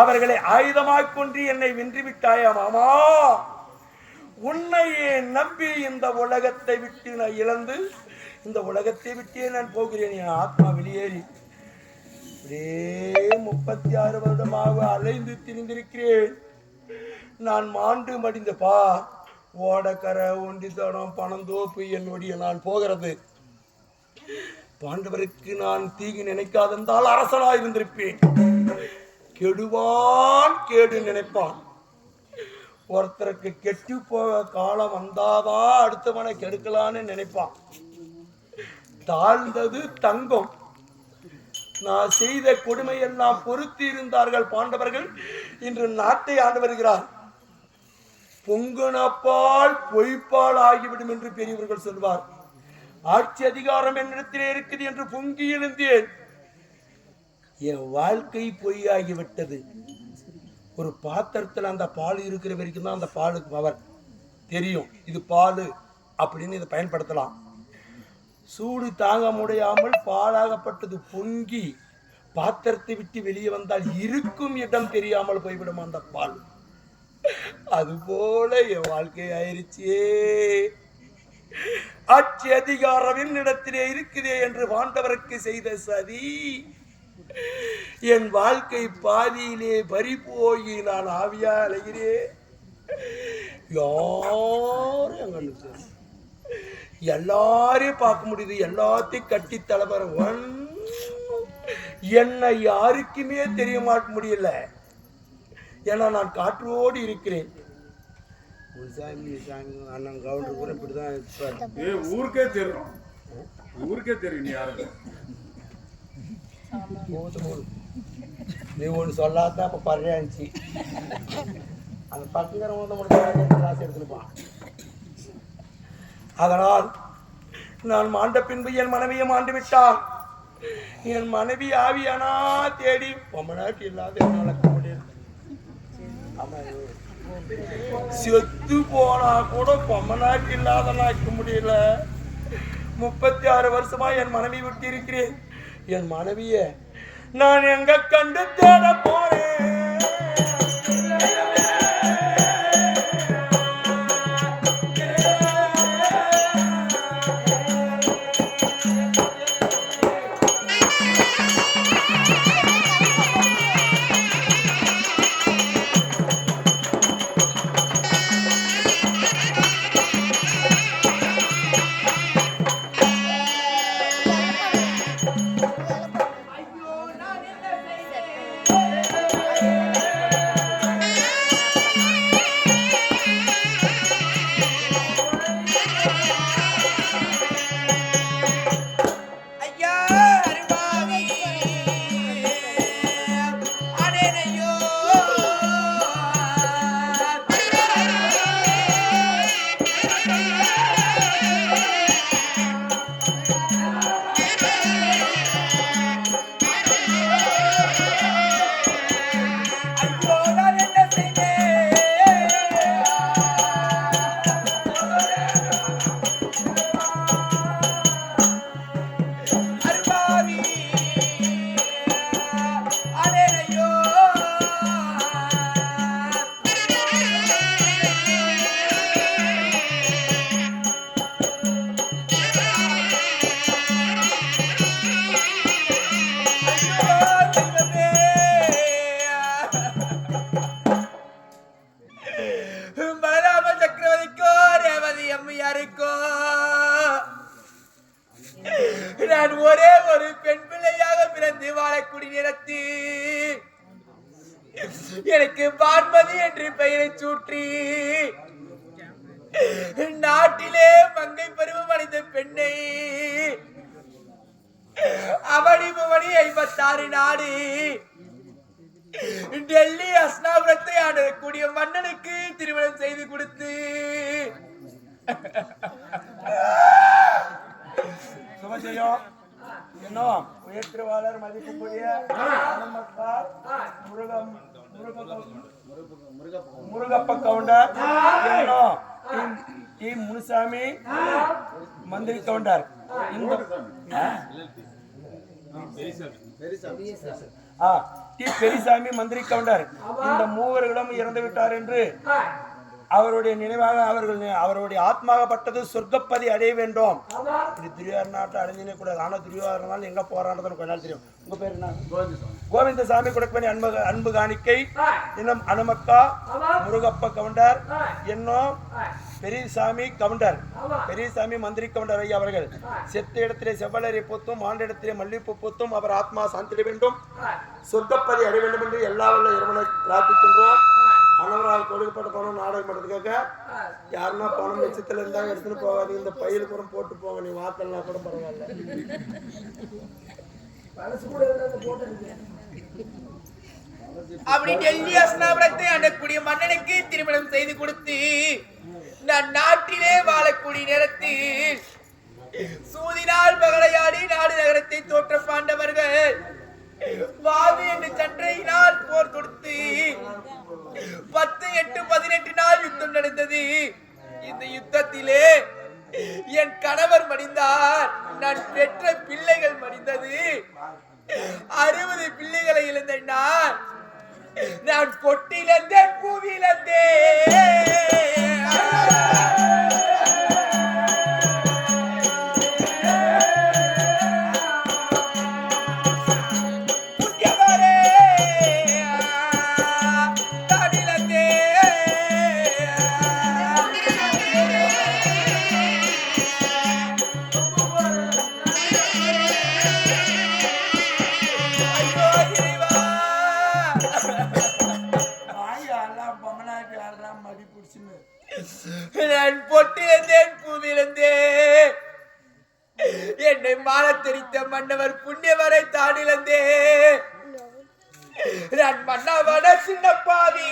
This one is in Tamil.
அவர்களை ஆயுதமாக கொண்டு என்னை வென்றுவிட்டாயா மாமா? உன்னையே நம்பி இந்த உலகத்தை விட்டு நான் இழந்து இந்த உலகத்தை விட்டே நான் போகிறேன் என் ஆத்மா வெளியேறி. அப்படியே முப்பத்தி ஆறு வருடமாக அலைந்து திரிந்திருக்கிறேன். நான் மாண்டு மடிந்தப்பா பா ஓடக்கரை ஒண்டித்தடம் பணந்தோப்பு என்னுடைய நான் போகிறது. பாண்டவருக்கு நான் தீங்கு நினைக்காதிருந்தால் அரசனாக இருந்திருப்பேன். கெடுவான் கேடு நினைப்பான். ஒருத்தருக்கு கெட்டு போக காலம் வந்தாதான் அடுத்தவனை கெடுக்கலான்னு நினைப்பான். தாழ்ந்தது தங்கம். நான் செய்த கொடுமையெல்லாம் பொருத்தி இருந்தார்கள் பாண்டவர்கள். இன்று நாட்டை ஆண்டு வருகிறார். பொங்குனப்பால் பொய்ப்பால் ஆகிவிடும் என்று பெரியவர்கள் சொல்வார். ஆட்சி அதிகாரம் என்னிடத்திலே இருக்குது என்று பொங்கி எழுந்தேன். என் வாழ்க்கை பொய்யாகிவிட்டது. ஒரு பாத்திரத்தில் அந்த பால் இருக்கிற வரைக்கும் தான் அந்த பாலுக்கு பவர். தெரியும் இது பால் அப்படின்னு இதை பயன்படுத்தலாம். சூடு தாங்க முடியாமல் பாலாகப்பட்டது பொங்கி பாத்திரத்தை விட்டு வெளியே வந்தால் இருக்கும் இடம் தெரியாமல் போய்விடும் அந்த பால். அதுபோல என் வாழ்க்கை ஆயிருச்சே. ஆட்சி அதிகாரம் என்னிடத்திலே இருக்குதே என்று வாண்டவருக்கு செய்த சதி. என் வாழ்க்கை பாதியிலே பறி போய் நான் ஆவியா அலைகிறேன். யாரும் எங்க கண்ணுக்கு தெரியல. எல்லாரையும் பார்க்க முடியுது. எல்லாத்தையும் கட்டி தலைவர ஒன். என்னை யாருக்குமே தெரிய மாட்ட முடியல. ஏன்னா நான் காற்றோடு இருக்கிறேன். சாமி சாமி அண்ணன் கவுண்டர் கூட இப்படிதான் ஊருக்கே தெரியும். ஊருக்கே தெரியும் நீ யாரு போதும் போதும். நீ ஒன்று சொல்லாதான் அப்போ பறையாச்சு அந்த பக்கங்கிறவங்க வந்து முடிச்சு ராசி எடுத்துருப்பான். அதனால் நான் மாண்ட பின்பு என் மனைவியை மாண்டு விட்டான். என் மனைவி ஆவியானா தேடி பொம்மநாட்டி இல்லாத என்னால முடியல ஆமா, செத்து போனா கூட பொம்மநாட்டி இல்லாத நான் இருக்க முடியல. முப்பத்தி ஆறு வருஷமா என் மனைவி விட்டு இருக்கிறேன். என் மனைவிய நான் எங்க கண்டு தேட போறேன்? பலராம சக்கரவர்த்திக்கோ ரேவதி அம்மையாருக்கோ நான் ஒரே ஒரு பெண் பிள்ளையாக பிறந்து வாழக்கூடிய நேரத்தில் எனக்கு பான்மதி என்று பெயரை சூட்டி நாட்டிலே மங்கை பருவம் அடைந்த பெண்ணை ஐம்பத்தாறு நாடு. டெல்லி அஸ்னாபுரத்தை ஆடக்கூடிய மன்னனுக்கு திருமணம் செய்து கொடுத்து. சுபஜெயம் என்ன? உயர்த்திருவாளர் மதிப்புக்குரிய அனுமத்தார் முருகம் முருகப்ப கவுண்டர். என்ன? முனுசாமி மந்திரி கவுண்டர். இந்த டி பெரியசாமி மந்திரி கவுண்டர். இந்த மூவர்களும் இறந்து விட்டார் என்று அவருடைய நினைவாக அவர்கள் அவருடைய ஆத்மாகப்பட்டது சொர்க்கப்பதி அடைய வேண்டும். ஆமா இப்படி நாட்டை அடைஞ்சினே கூடாது ஆனா துரியோதனால் எங்க போராடுறது கொஞ்ச நாள் தெரியும். உங்க பேர் என்ன? கோவிந்தசாமி. கோவிந்தசாமி கொடுப்பனி அன்பு அன்பு காணிக்கை இன்னும் அனுமக்கா முருகப்ப கவுண்டர் இன்னும் பெரியசாமி கவுண்டர். பெரியசாமி மந்திரி கவுண்டர் ஐயா அவர்கள். செத்த இடத்திலே செவ்வலரை பூத்தும் ஆண்ட இடத்திலே மல்லிப்பூ பூத்தும் அவர் ஆத்மா சாந்திட வேண்டும். சொர்க்கப்பதி அடைய வேண்டும் என்று எல்லா வல்ல இறைவனை பிரார்த்திக்கின்றோம். அனவராக கொடுக்கப்பட்ட பணம் நாடகம் பண்ணுறதுக்காக யாருன்னா பணம் மிச்சத்துல இருந்தா எடுத்துட்டு போகாதீங்க. இந்த பையில கூட போட்டு போங்க. நீ வாத்தல்லாம் கூட பரவாயில்ல. கூட போட்டோ. அப்படி டெல்லி அசனாபுரத்தை ஆண்டக்கூடிய மன்னனுக்கு திருமணம் செய்து கொடுத்து நான் நாட்டிலே வாழக்கூடிய நேரத்தில் சூதினால் பகலையாடி நாடு நகரத்தை தோற்ற பாண்டவர்கள் வாது என்று சண்டையினால் போர் கொடுத்து பத்து எட்டு பதினெட்டு நாள் யுத்தம் நடந்தது. இந்த யுத்தத்திலே என் கணவர் மடிந்தார். நான் பெற்ற பிள்ளைகள் நான் பொட்டிருந்தேன் பூவிலிருந்தேன் என்னை மால மன்னவர் புண்ணியவரை தானிழந்தே நான் மன்னவன சின்ன பாவி